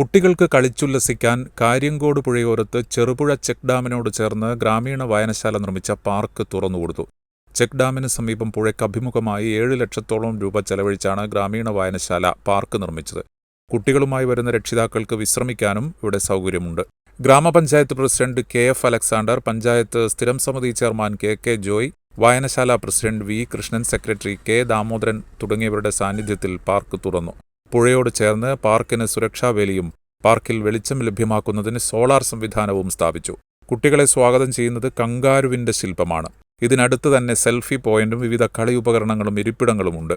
കുട്ടികൾക്ക് കളിച്ചുല്ലസിക്കാൻ കാര്യങ്കോട് പുഴയോരത്ത് ചെറുപുഴ ചെക്ക് ഡാമിനോട് ചേർന്ന് ഗ്രാമീണ വായനശാല നിർമ്മിച്ച പാർക്ക് തുറന്നുകൊടുത്തു ചെക്ക് ഡാമിന് സമീപം പുഴയ്ക്ക് അഭിമുഖമായി ഏഴ് ലക്ഷത്തോളം രൂപ ചെലവഴിച്ചാണ് ഗ്രാമീണ വായനശാല പാർക്ക് നിർമ്മിച്ചത്. കുട്ടികളുമായി വരുന്ന രക്ഷിതാക്കൾക്ക് വിശ്രമിക്കാനും ഇവിടെ സൗകര്യമുണ്ട്. ഗ്രാമപഞ്ചായത്ത് president K F Alexander panchayat സ്ഥിരം സമിതി ചെയർമാൻ കെ കെ ജോയ് വായനശാല president V Krishnan secretary K Damodaran തുടങ്ങിയവരുടെ സാന്നിധ്യത്തിൽ പാർക്ക് തുറന്നു. പുഴയോട് ചേർന്ന് പാർക്കിന് സുരക്ഷാവേലിയും പാർക്കിൽ വെളിച്ചം ലഭ്യമാക്കുന്നതിന് സോളാർ സംവിധാനവും സ്ഥാപിച്ചു. കുട്ടികളെ സ്വാഗതം ചെയ്യുന്നത് കങ്കാരുവിന്റെ ശില്പമാണ്. ഇതിനടുത്ത് തന്നെ സെൽഫി പോയിന്റും വിവിധ കളി ഉപകരണങ്ങളും ഇരിപ്പിടങ്ങളുമുണ്ട്.